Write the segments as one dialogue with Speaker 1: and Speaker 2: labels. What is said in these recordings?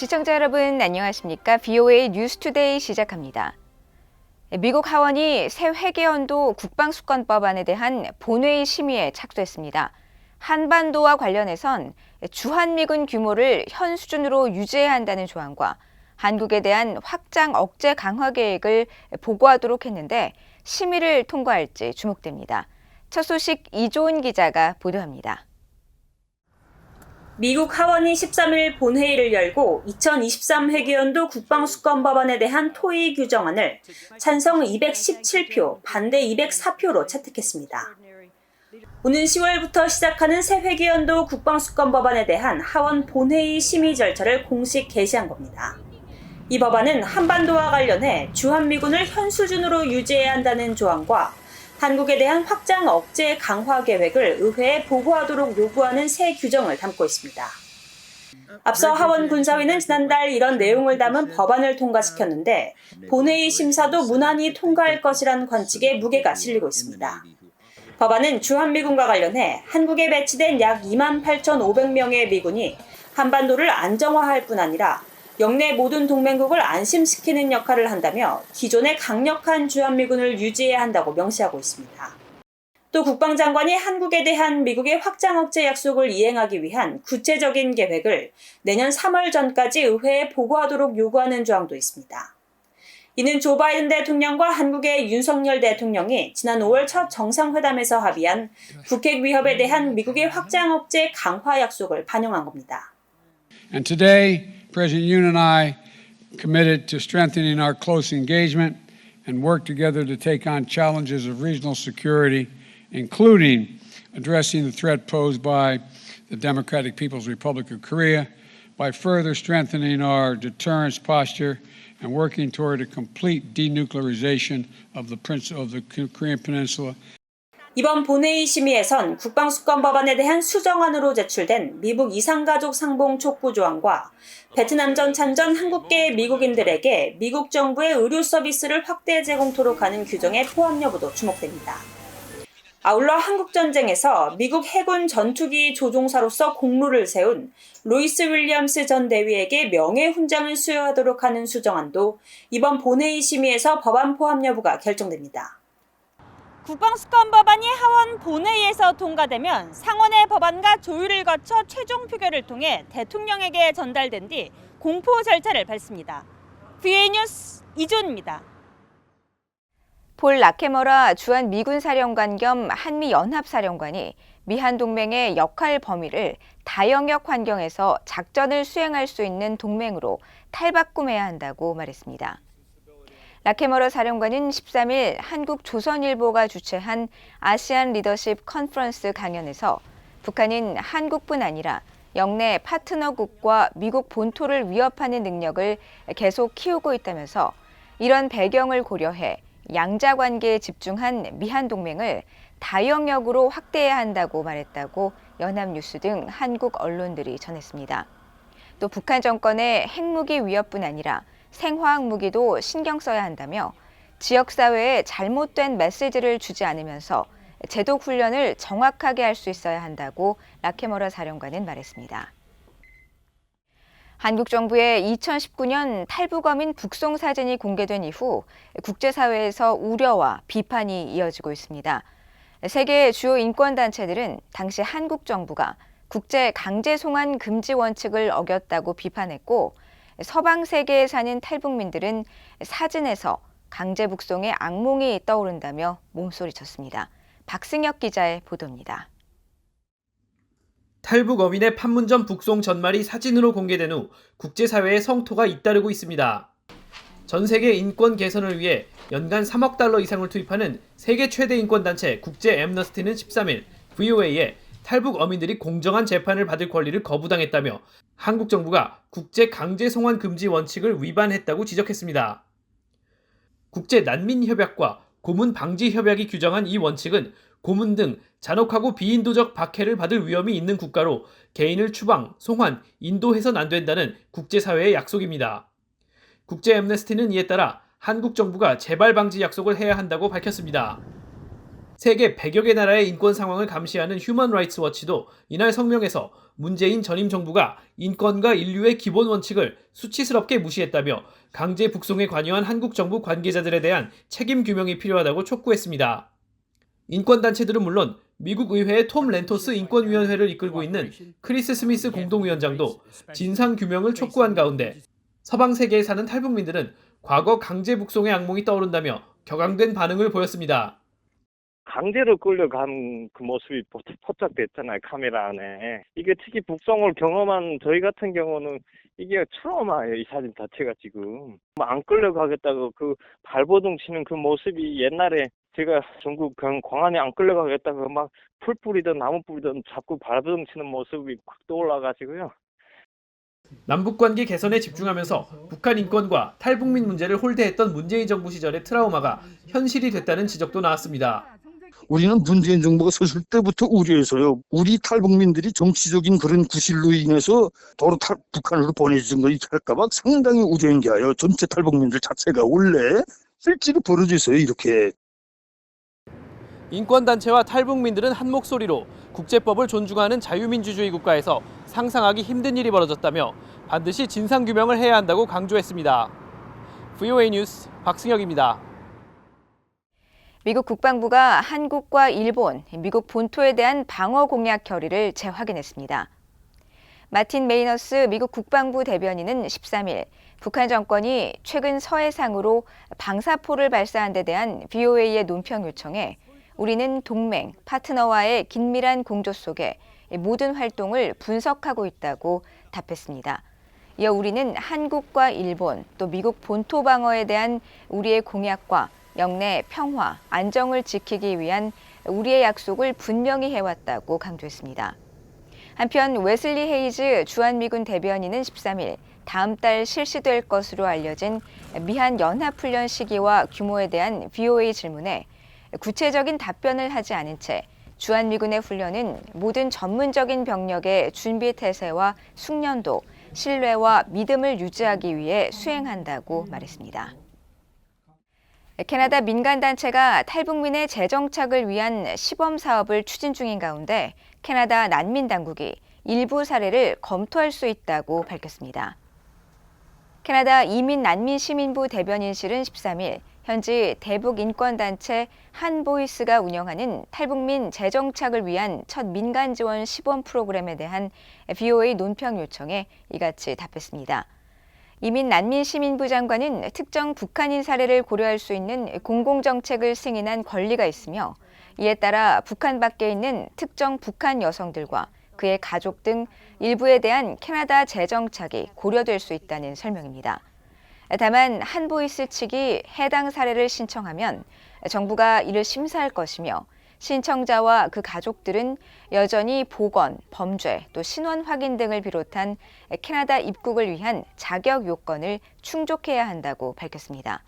Speaker 1: 시청자 여러분 안녕하십니까? BOA 뉴스투데이 시작합니다. 미국 하원이 새 회계연도 국방수권법안에 대한 본회의 심의에 착수했습니다. 한반도와 관련해선 주한미군 규모를 현 수준으로 유지해야 한다는 조항과 한국에 대한 확장 억제 강화 계획을 보고하도록 했는데 심의를 통과할지 주목됩니다. 첫 소식 이조은 기자가 보도합니다.
Speaker 2: 미국 하원이 13일 본회의를 열고 2023 회계연도 국방수권법안에 대한 토의 규정안을 찬성 217표, 반대 204표로 채택했습니다. 오는 10월부터 시작하는 새 회계연도 국방수권법안에 대한 하원 본회의 심의 절차를 공식 개시한 겁니다. 이 법안은 한반도와 관련해 주한미군을 현 수준으로 유지해야 한다는 조항과 한국에 대한 확장 억제 강화 계획을 의회에 보고하도록 요구하는 새 규정을 담고 있습니다. 앞서 하원 군사위는 지난달 이런 내용을 담은 법안을 통과시켰는데 본회의 심사도 무난히 통과할 것이란 관측에 무게가 실리고 있습니다. 법안은 주한미군과 관련해 한국에 배치된 약 2만 8,500명의 미군이 한반도를 안정화할 뿐 아니라 영내 모든 동맹국을 안심시키는 역할을 한다며 기존의 강력한 주한미군을 유지해야 한다고 명시하고 있습니다. 또 국방장관이 한국에 대한 미국의 확장 억제 약속을 이행하기 위한 구체적인 계획을 내년 3월 전까지 의회에 보고하도록 요구하는 조항도 있습니다. 이는 조 바이든 대통령과 한국의 윤석열 대통령이 지난 5월 첫 정상회담에서 합의한 북핵 위협에 대한 미국의 확장 억제 강화 약속을 반영한 겁니다.
Speaker 3: And today, President Yoon and I committed to strengthening our close engagement and work together to take on challenges of regional security, including addressing the threat posed by the Democratic People's Republic of Korea, by further strengthening our deterrence posture and working toward a complete denuclearization of the, of the Korean Peninsula
Speaker 2: 이번 본회의 심의에선 국방수권 법안에 대한 수정안으로 제출된 미국 이상가족 상봉 촉구 조항과 베트남 전 참전 한국계 미국인들에게 미국 정부의 의료 서비스를 확대 제공토록 하는 규정의 포함 여부도 주목됩니다. 아울러 한국전쟁에서 미국 해군 전투기 조종사로서 공로를 세운 로이스 윌리엄스 전 대위에게 명예훈장을 수여하도록 하는 수정안도 이번 본회의 심의에서 법안 포함 여부가 결정됩니다.
Speaker 4: 국방수권 법안이 하원 본회의에서 통과되면 상원의 법안과 조율을 거쳐 최종 표결을 통해 대통령에게 전달된 뒤 공포 절차를 밟습니다. VA 뉴스 이존입니다.
Speaker 1: 폴 라케머라 주한 미군 사령관 겸 한미 연합 사령관이 미한 동맹의 역할 범위를 다영역 환경에서 작전을 수행할 수 있는 동맹으로 탈바꿈해야 한다고 말했습니다. 라케머러 사령관은 13일 한국 조선일보가 주최한 아시안 리더십 컨퍼런스 강연에서 북한은 한국뿐 아니라 영내 파트너국과 미국 본토를 위협하는 능력을 계속 키우고 있다면서 이런 배경을 고려해 양자 관계에 집중한 미한 동맹을 다영역으로 확대해야 한다고 말했다고 연합뉴스 등 한국 언론들이 전했습니다. 또 북한 정권의 핵무기 위협뿐 아니라 생화학 무기도 신경 써야 한다며 지역사회에 잘못된 메시지를 주지 않으면서 제독 훈련을 정확하게 할 수 있어야 한다고 라케머라 사령관은 말했습니다. 한국 정부의 2019년 탈북어민 북송 사진이 공개된 이후 국제사회에서 우려와 비판이 이어지고 있습니다. 세계 주요 인권단체들은 당시 한국 정부가 국제 강제 송환 금지 원칙을 어겼다고 비판했고 서방 세계에 사는 탈북민들은 사진에서 강제 북송의 악몽이 떠오른다며 몸소리쳤습니다. 박승혁 기자의 보도입니다.
Speaker 5: 탈북 어민의 판문점 북송 전말이 사진으로 공개된 후 국제사회의 성토가 잇따르고 있습니다. 전 세계 인권 개선을 위해 연간 3억 달러 이상을 투입하는 세계 최대 인권단체 국제 엠너스티는 13일 VOA에 탈북 어민들이 공정한 재판을 받을 권리를 거부당했다며 한국 정부가 국제 강제 송환 금지 원칙을 위반했다고 지적했습니다. 국제 난민 협약과 고문 방지 협약이 규정한 이 원칙은 고문 등 잔혹하고 비인도적 박해를 받을 위험이 있는 국가로 개인을 추방, 송환, 인도해선 안 된다는 국제사회의 약속입니다. 국제 엠네스티는 이에 따라 한국 정부가 재발 방지 약속을 해야 한다고 밝혔습니다. 세계 100여 개 나라의 인권 상황을 감시하는 휴먼 라이츠 워치도 이날 성명에서 문재인 전임 정부가 인권과 인류의 기본 원칙을 수치스럽게 무시했다며 강제 북송에 관여한 한국 정부 관계자들에 대한 책임 규명이 필요하다고 촉구했습니다. 인권단체들은 물론 미국 의회의 톰 렌토스 인권위원회를 이끌고 있는 크리스 스미스 공동위원장도 진상 규명을 촉구한 가운데 서방 세계에 사는 탈북민들은 과거 강제 북송의 악몽이 떠오른다며 격앙된 반응을 보였습니다.
Speaker 6: 강제로 끌려간 그 모습이 포- 포착됐잖아요 카메라 안에. 이게 특히 북송을 경험한 저희 같은 경우는 이게 트라우마예요 이 사진 자체가 지금. 뭐안 끌려가겠다고 그 발버둥 치는 그 모습이 옛날에 제가 전국 경- 광안에 안 끌려가겠다고 막 풀 뿌리든 나무 뿌리든 자꾸 발버둥 치는 모습이 확 떠올라가지고요.
Speaker 5: 남북 관계 개선에 집중하면서 북한 인권과 탈북민 문제를 홀대했던 문재인 정부 시절의 트라우마가 현실이 됐다는 지적도 나왔습니다.
Speaker 7: 우리는 문재인 정부가 서실 때부터 우려해서요. 우리 탈북민들이 정치적인 그런 구실로 인해서 도로 탈, 북한으로 보내진 거 할까봐 상당히 우려한 게 아요. 전체 탈북민들 자체가 원래 실제로 벌어져 있어요. 이렇게.
Speaker 5: 인권단체와 탈북민들은 한 목소리로 국제법을 존중하는 자유민주주의 국가에서 상상하기 힘든 일이 벌어졌다며 반드시 진상규명을 해야 한다고 강조했습니다. VOA 뉴스 박승혁입니다.
Speaker 1: 미국 국방부가 한국과 일본, 미국 본토에 대한 방어 공약 결의를 재확인했습니다. 마틴 메이너스 미국 국방부 대변인은 13일 북한 정권이 최근 서해상으로 방사포를 발사한 데 대한 BOA의 논평 요청에 우리는 동맹, 파트너와의 긴밀한 공조 속에 모든 활동을 분석하고 있다고 답했습니다. 이어 우리는 한국과 일본 또 미국 본토 방어에 대한 우리의 공약과 영내 평화, 안정을 지키기 위한 우리의 약속을 분명히 해왔다고 강조했습니다. 한편 웨슬리 헤이즈 주한미군 대변인은 13일 다음 달 실시될 것으로 알려진 미한 연합훈련 시기와 규모에 대한 BOA 질문에 구체적인 답변을 하지 않은 채 주한미군의 훈련은 모든 전문적인 병력의 준비 태세와 숙련도, 신뢰와 믿음을 유지하기 위해 수행한다고 말했습니다. 캐나다 민간단체가 탈북민의 재정착을 위한 시범 사업을 추진 중인 가운데 캐나다 난민 당국이 일부 사례를 검토할 수 있다고 밝혔습니다. 캐나다 이민 난민 시민부 대변인실은 13일 현지 대북 인권단체 한보이스가 운영하는 탈북민 재정착을 위한 첫 민간 지원 시범 프로그램에 대한 VOA 논평 요청에 이같이 답했습니다. 이민 난민 시민부 장관은 특정 북한인 사례를 고려할 수 있는 공공정책을 승인한 권리가 있으며 이에 따라 북한 밖에 있는 특정 북한 여성들과 그의 가족 등 일부에 대한 캐나다 재정착이 고려될 수 있다는 설명입니다. 다만 한보이스 측이 해당 사례를 신청하면 정부가 이를 심사할 것이며 신청자와 그 가족들은 여전히 보건, 범죄, 또 신원 확인 등을 비롯한 캐나다 입국을 위한 자격 요건을 충족해야 한다고 밝혔습니다.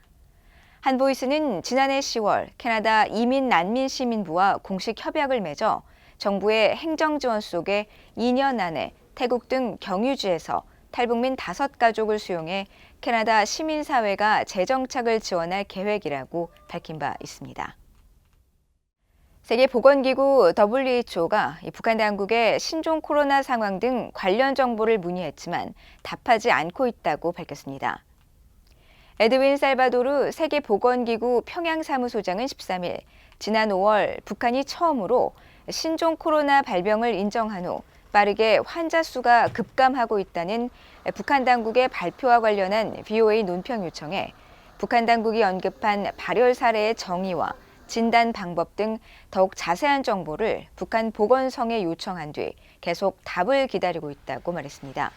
Speaker 1: 한보이스는 지난해 10월 캐나다 이민 난민 시민부와 공식 협약을 맺어 정부의 행정 지원 속에 2년 안에 태국 등 경유지에서 탈북민 다섯 가족을 수용해 캐나다 시민사회가 재정착을 지원할 계획이라고 밝힌 바 있습니다. 세계보건기구 WHO가 북한 당국의 신종 코로나 상황 등 관련 정보를 문의했지만 답하지 않고 있다고 밝혔습니다. 에드윈 살바도르 세계보건기구 평양사무소장은 13일 지난 5월 북한이 처음으로 신종 코로나 발병을 인정한 후 빠르게 환자 수가 급감하고 있다는 북한 당국의 발표와 관련한 VOA 논평 요청에 북한 당국이 언급한 발열 사례의 정의와 진단 방법 등 더욱 자세한 정보를 북한 보건성에 요청한 뒤 계속 답을 기다리고 있다고 말했습니다.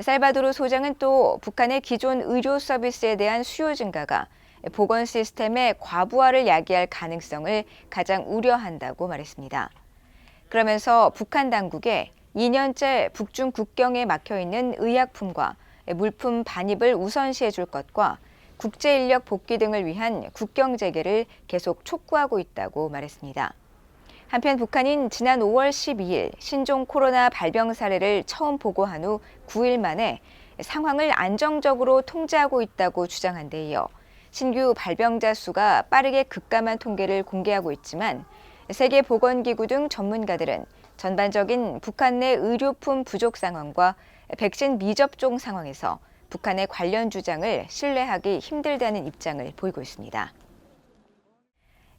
Speaker 1: 살바도르 소장은 또 북한의 기존 의료 서비스에 대한 수요 증가가 보건 시스템의 과부하를 야기할 가능성을 가장 우려한다고 말했습니다. 그러면서 북한 당국에 2년째 북중 국경에 막혀 있는 의약품과 물품 반입을 우선시해 줄 것과 국제 인력 복귀 등을 위한 국경 재개를 계속 촉구하고 있다고 말했습니다. 한편 북한인 지난 5월 12일 신종 코로나 발병 사례를 처음 보고한 후 9일 만에 상황을 안정적으로 통제하고 있다고 주장한 데 이어 신규 발병자 수가 빠르게 급감한 통계를 공개하고 있지만 세계보건기구 등 전문가들은 전반적인 북한 내 의료품 부족 상황과 백신 미접종 상황에서 북한의 관련 주장을 신뢰하기 힘들다는 입장을 보이고 있습니다.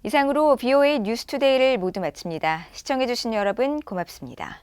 Speaker 1: 이상으로 BOA 뉴스투데이를 모두 마칩니다. 시청해주신 여러분 고맙습니다.